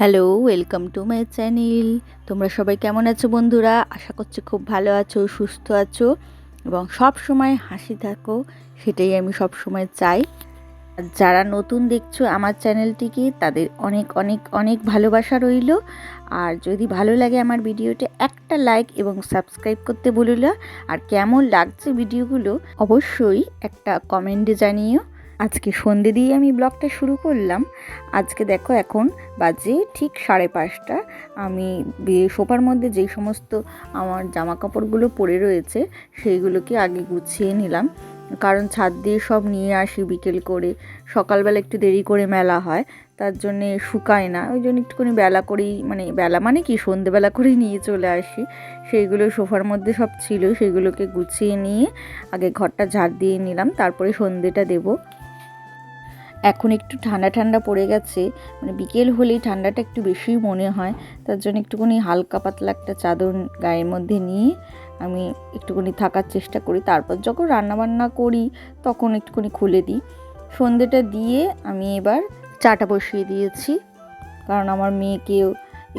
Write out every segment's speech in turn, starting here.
Hello, welcome to my channel. তোমরা সবাই কেমন আছো বন্ধুরা? আশা করছি খুব ভালো আছো, সুস্থ আছো এবং সব সময় হাসি থাকো, সেটাই আমি সব সময় চাই। যারা নতুন দেখছ আমার চ্যানেলটিকে, তাদের অনেক অনেক অনেক ভালোবাসা রইল। আর যদি ভালো লাগে আমার ভিডিওটা একটা লাইক এবং সাবস্ক্রাইব করতে বলিল আর কেমন লাগছে ভিডিওগুলো, অবশ্যই একটা কমেন্টে জানিও। আজকে সন্ধে দিয়ে আমি ব্লগটা শুরু করলাম। আজকে দেখো এখন বাজে ঠিক সাড়ে পাঁচটা। আমি সোফার মধ্যে যেই সমস্ত আমার জামা কাপড়গুলো পরে রয়েছে, সেইগুলোকে আগে গুছিয়ে নিলাম। কারণ ছাদ দিয়ে সব নিয়ে আসি বিকেল করে। সকালবেলা একটু দেরি করে মেলা হয়, তার জন্যে শুকায় না। ওই জন্য একটুখানি বেলা করেই মানে বেলা মানে কি, সন্ধেবেলা করেই নিয়ে চলে আসি। সেইগুলো সোফার মধ্যে সব ছিল সেগুলোকে গুছিয়ে নিয়ে আগে ঘরটা ঝাড় দিয়ে নিলাম। তারপরে সন্ধেটা দেবো। এখন একটু ঠান্ডা ঠান্ডা পড়ে গেছে মানে বিকেল হলেই ঠান্ডাটা একটু বেশিই মনে হয়। তার জন্য একটুখানি হালকা পাতলা একটা চাদর গায়ের মধ্যে নিয়ে আমি একটুখানি থাকার চেষ্টা করি। তারপর যখন রান্নাবান্না করি, তখন একটুখানি খুলে দিই। সন্ধেটা দিয়ে আমি এবার চাটা বসিয়ে দিয়েছি। কারণ আমার মেয়েকেও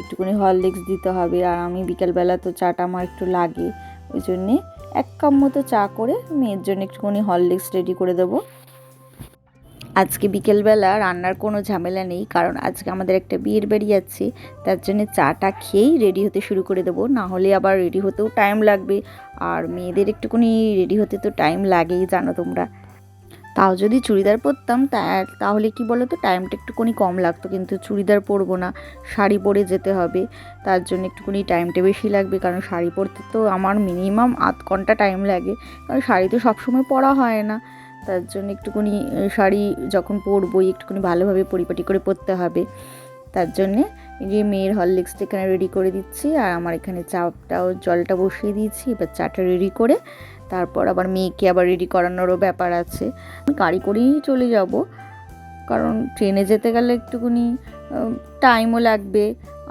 একটুখানি হরলিক্স দিতে হবে আর আমি বিকেলবেলা তো চাটা আমার একটু লাগে। ওই জন্যে এক কাপ মতো চা করে মেয়ের জন্য একটুখানি হরলিক্স রেডি করে দেবো। আজকে বিকেলবেলা রান্নার কোনো ঝামেলা নেই, কারণ আজকে আমাদের একটা বিয়ের বাড়ি আছে, তার জন্য চাটা খেয়েই রেডি হতে শুরু করে দেবো। না হলে আবার রেডি হতেও টাইম লাগবে, আর মেয়েদের একটুখানি রেডি হতে তো টাইম লাগেই, জানো তোমরা। তাও যদি চুড়িদার পরতাম তাহলে কি বলো তো টাইমটা একটুখানি কম লাগতো, কিন্তু চুড়িদার পরবো না, শাড়ি পরে যেতে হবে। তার জন্য একটুখানি টাইমটা বেশি লাগবে, কারণ শাড়ি পরতে তো আমার মিনিমাম আধ ঘণ্টা টাইম লাগে, কারণ শাড়ি তো সবসময় পরা হয় না। তার জন্য একটুখানি শাড়ি যখন পরবোই একটুখানি ভালোভাবে পরিপাটি করে পরতে হবে। তার জন্যে যে মেয়ের হরলিক্সটা এখানে রেডি করে দিচ্ছি, আর আমার এখানে চাটাও জলটা বসিয়ে দিয়েছি, এবার চাটা রেডি করে তারপর আবার মেয়েকে আবার রেডি করানোরও ব্যাপার আছে। আমি গাড়ি করেই চলে যাব, কারণ ট্রেনে যেতে গেলে একটুখানি টাইমও লাগবে,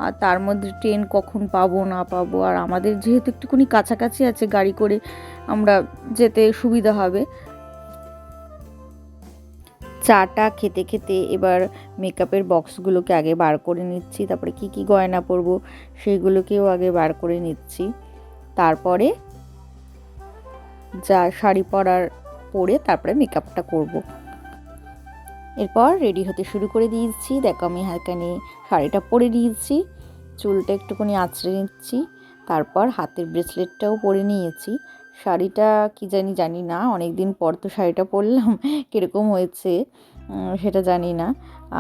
আর তার মধ্যে ট্রেন কখন পাবো, না পাবো, আর আমাদের যেহেতু একটুখানি কাছাকাছি আছে গাড়ি করে, আমরা যেতে সুবিধা হবে। চাটা খেতে খেতে এবার মেকআপের বক্সগুলোকে আগে বার করে নিচ্ছি, তারপরে কি কি গয়না পরবো সেইগুলোকেও আগে বার করে নিচ্ছি তারপরে যা শাড়ি পরার পরে তারপরে মেকআপটা করব। এরপর রেডি হতে শুরু করে দিয়েছি, দেখো আমি হালকানি শাড়িটা পরে দিয়েছি চুলটা একটুখানি আঁচড়ে নিচ্ছি, তারপর হাতের ব্রেসলেটটাও পরে নিয়েছি শাড়িটা কি জানি জানি না অনেক দিন পর তো শাড়িটা পরলাম, কীরকম হয়েছে সেটা জানি না।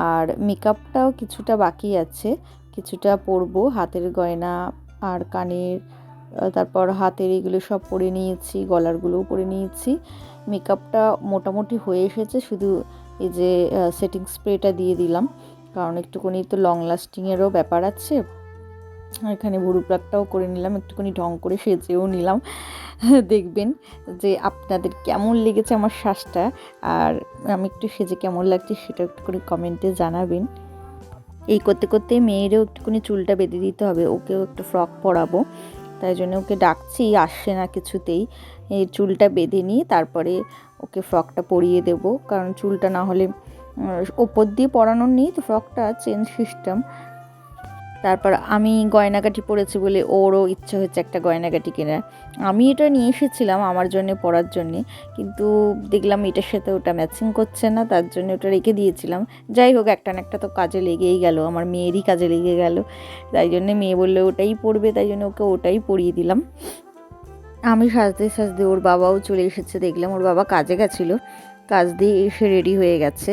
আর মেকআপটাও কিছুটা বাকি আছে, কিছুটা পরবো, হাতের গয়না আর কানের তারপর হাতের এগুলো সব পরে নিয়েছি, গলারগুলোও পরে নিয়েছি। মেকআপটা মোটামুটি হয়ে এসেছে, শুধু এই যে সেটিং স্প্রেটা দিয়ে দিলাম, কারণ একটুখানি তো লং লাস্টিংয়েরও ব্যাপার আছে। এখানে ভুরু প্লাকটাও করে নিলাম, একটুখানি ঢং করে সেজেও নিলাম। দেখবেন যে আপনাদের কেমন লেগেছে আমার শ্বাসটা, আর আমি একটু সেজে কেমন লাগছে সেটা একটুখানি কমেন্টে জানাবেন। এই করতে করতে মেয়েরও একটুখানি চুলটা বেঁধে দিতে হবে, ওকেও একটু ফ্রক পরাবো। তাই জন্য ওকে ডাকছি, আসছে না কিছুতেই। এই চুলটা বেঁধে নিয়ে তারপরে ওকে ফ্রকটা পরিয়ে দেব। কারণ চুলটা না হলে ওপর দিয়ে পরানোর নেই তো ফ্রকটা চেঞ্জ সিস্টেম তারপর আমি গয়নাগাটি পরেছি বলে ওরও ইচ্ছা হচ্ছে একটা গয়নাগাটি কেনার। আমি এটা নিয়ে এসেছিলাম আমার জন্য, পরার জন্যে, কিন্তু দেখলাম এটার সাথে ওটা ম্যাচিং করছে না, তার জন্য ওটা রেখে দিয়েছিলাম। যাই হোক, একটা না একটা তো কাজে লেগেই গেল, আমার মেয়েরই কাজে লেগে গেল। তাই জন্যে মেয়ে বললে ওটাই পরবে, তাই জন্য ওকে ওটাই পরিয়ে দিলাম। আমি সাজতে সাজতে ওর বাবাও চলে এসেছে, দেখলাম ওর বাবা কাজে গেছিল। কাজ দিয়ে এসে রেডি হয়ে গেছে।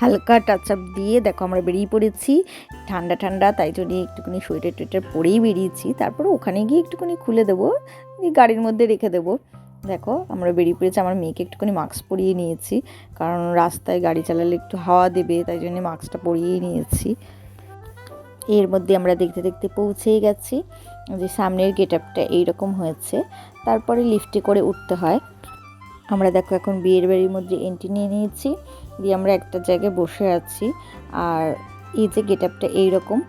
হালকা টাচ আপ দিয়ে দেখো আমরা বেরিয়ে পড়েছি। ঠান্ডা ঠান্ডা, তাই জন্য একটুখানি সোয়েটার টোয়েটার পরেই বেরিয়েছি। তারপরে ওখানে গিয়ে একটুখানি খুলে দেবো গাড়ির মধ্যে রেখে দেবো। দেখো আমরা বেরিয়ে পড়েছি, আমার মেয়েকে একটুখানি মাস্ক পরিয়ে নিয়েছি, কারণ রাস্তায় গাড়ি চালালে একটু হাওয়া দেবে, তাই জন্য মাস্কটা পরিয়েই নিয়েছি। এর মধ্যে আমরা দেখতে দেখতে পৌঁছেই গেছি যে সামনের গেট আপটা এইরকম হয়েছে। তারপরে লিফটে করে উঠতে হয়। আমরা দেখো এখন বিয়ের বাড়ির মধ্যে এন্ট্রি নিয়ে নিয়েছি। দিয়ে আমরা একটা জায়গায় বসে আছি। আর এই যে গেট আপটা এইরকম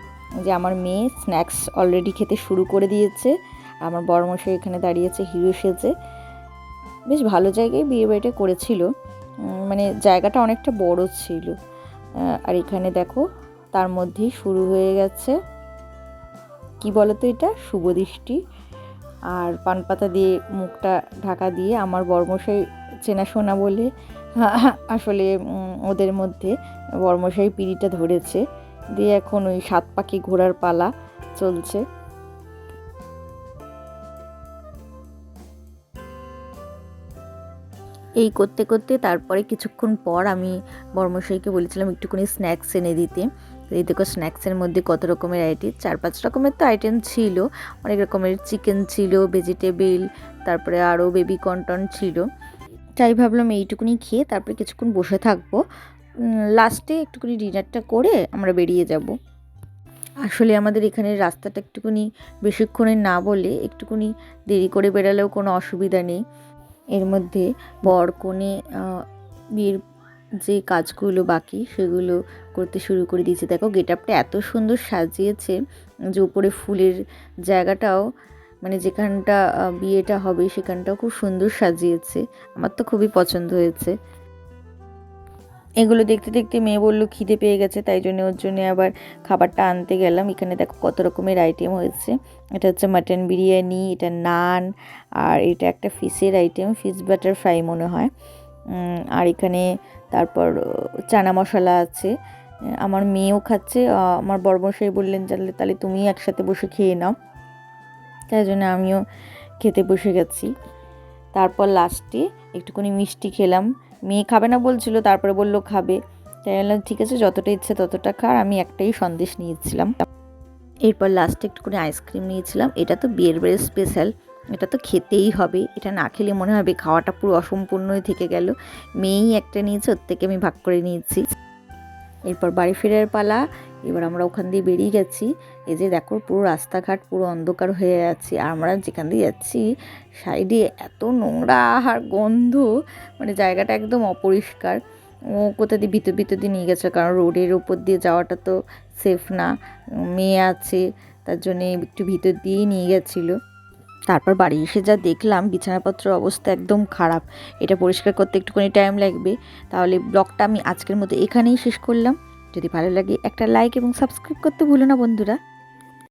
যে আমার মেয়ে স্ন্যাক্স অলরেডি খেতে শুরু করে দিয়েছে। আমার বড়মশাই এখানে দাঁড়িয়েছে হিরো সেজে। বেশ ভালো জায়গায় বিয়ে বাড়িটা করেছিল। মানে জায়গাটা অনেকটা বড় ছিল। আর এখানে দেখো তার মধ্যেই শুরু হয়ে গেছে। কি বলতো এটা? শুভ দৃষ্টি। আর পান পাতা দিয়ে মুখটা ঢাকা দিয়ে আমার বর্মশাই চেনাশোনা বলে আসলে ওদের মধ্যে বর্মশাই পিড়িটা ধরেছে। দিয়ে এখন ওই সাত পাখি ঘোড়ার পালা চলছে। এই করতে করতে তারপরে কিছুক্ষণ পর আমি বর্মশাইকে বলেছিলাম একটুখানি স্ন্যাক্স এনে দিতে। এই দেখো স্ন্যাক্সের মধ্যে কত রকমের আইটেম চার পাঁচ রকমের তো আইটেম ছিল। অনেক রকমের চিকেন ছিল ভেজিটেবিল তারপরে আরও বেবি কন্টন ছিল। তাই ভাবলাম এইটুকুনি খেয়ে তারপরে কিছুক্ষণ বসে থাকব। লাস্টে একটুখানি ডিনারটা করে আমরা বেরিয়ে যাব। আসলে আমাদের এখানের রাস্তাটা একটুখানি বেশিক্ষণের না বলে একটুখানি দেরি করে বেরালেও কোনো অসুবিধা নেই। এর মধ্যে বর কনে বিয়ের যে কাজগুলো বাকি, সেগুলো করতে শুরু করে দিয়েছে। দেখো গেট আপটা এত সুন্দর সাজিয়েছে যে উপরে ফুলের জায়গাটাও মানে যেখানটা বিয়েটা হবে সেখানটাও খুব সুন্দর সাজিয়েছে। আমার তো খুবই পছন্দ হয়েছে। এগুলো দেখতে দেখতে মেয়ে বলল, খিদে পেয়ে গেছে, তাই জন্য ওর জন্য আবার খাবারটা আনতে গেলাম। এখানে দেখো, কত রকমের আইটেম হয়েছে। এটা হচ্ছে মাটন বিরিয়ানি, এটা নান, আর এটা একটা ফিশের আইটেম ফিশ বাটার ফ্রাই মনে হয়। আর এখানে তারপর চানা মশলা আছে। আমার মেয়েও খাচ্ছে। আমার বড়মশাই বললেন, তাহলে তাহলে তুমি একসাথে বসে খেয়ে নাও। তাই জন্য আমিও খেতে বসে গেছি। তারপর লাস্টে একটুখানি মিষ্টি খেলাম। মেয়ে খাবে না বলছিল, তারপরে বলল, খাবে। তাই বললাম, ঠিক আছে, যতটা ইচ্ছে ততটা খা। আমি একটাই সন্দেশ নিয়েছিলাম। এরপর লাস্টে একটুখানি আইসক্রিম নিয়েছিলাম। এটা তো বিয়ের বাড়ির স্পেশাল এটা তো খেতেই হবে। এটা না খেলে মনে হবে খাওয়াটা পুরো অসম্পূর্ণই থেকে গেল। মেয়েই একটা নিয়েছে, ওর থেকে আমি ভাগ করে নিয়েছি। এরপর বাড়ি ফেরার পালা, এবার আমরা ওখান দিয়ে বেরিয়ে গেছি। এই যে দেখো, পুরো রাস্তাঘাট পুরো অন্ধকার হয়ে আছে। আর আমরা যেখান দিয়ে যাচ্ছি, সাইডে এত নোংরা আর গন্ধ মানে জায়গাটা একদম অপরিষ্কার। ও কোথা দিয়ে ভিতর ভিতর দিয়ে নিয়ে গেছে? কারণ রোডের উপর দিয়ে যাওয়াটা তো সেফ না। মেয়ে আছে, তার জন্যে একটু ভিতর দিয়েই নিয়ে গেছিল। তারপর বাড়ি এসে যা দেখলাম, বিছানাপত্রের অবস্থা একদম খারাপ। এটা পরিষ্কার করতে একটুখানি টাইম লাগবে। তাহলে ব্লগটা আমি আজকের মতো এখানেই শেষ করলাম। যদি ভালো লাগে একটা লাইক এবং সাবস্ক্রাইব করতে ভুলো না বন্ধুরা।